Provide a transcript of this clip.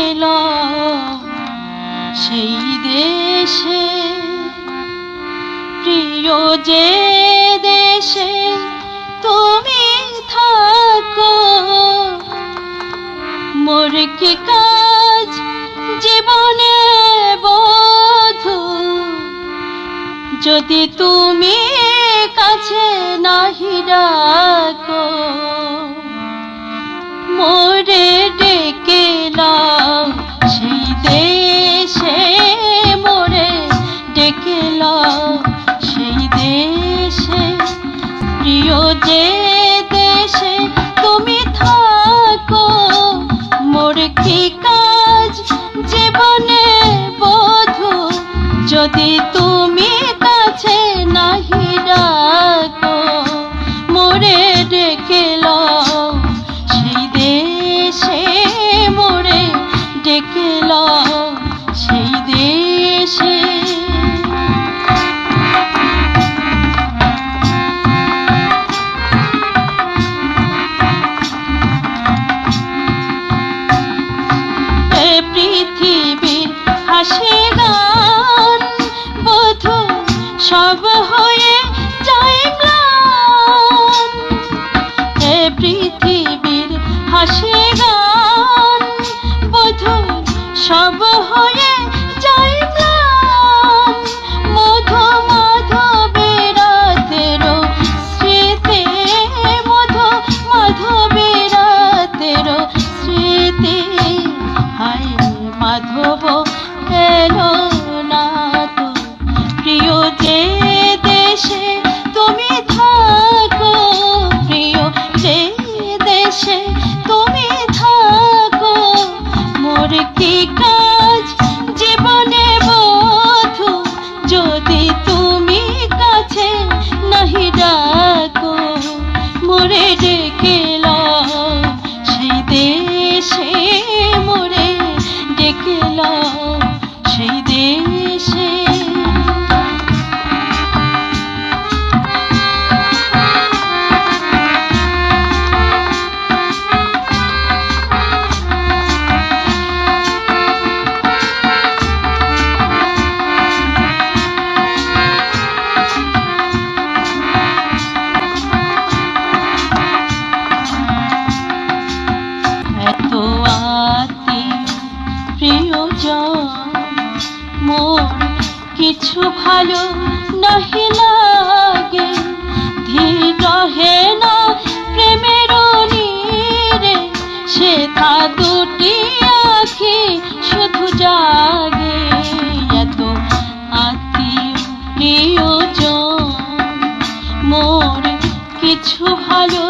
ডেকেল সেই দেশে, প্রিয় যে দেশে তুমি থাকো। মোর কি কাজ জীবনে বধু। যদি তুমি যদি তুমি কাছে নাহি ডাকো, মোরে ডেকে লও। সেই দেশে মোরে ডেকে লও। সেই দেশে পৃথিবীর হাসে বধু সব হয়ে দেশে তুমি থাকো, প্রিয় যে দেশে তুমি থাকো, মোর কাজ? জীবনে বধু, যদি তুমি কাছে নাহি ডাকো, মোরে ডেকে লও, সেই দেশে মোরে ডেকে লও, সেই দেশে প্রিয়জন, মোর কিছু ভালো নাহি লাগে। ধীর রহে না প্রেমের নীরে, সে থা দুটি আখি শুধু জাগে। এত আত্মীয় প্রিয়জন, মোর কিছু ভালো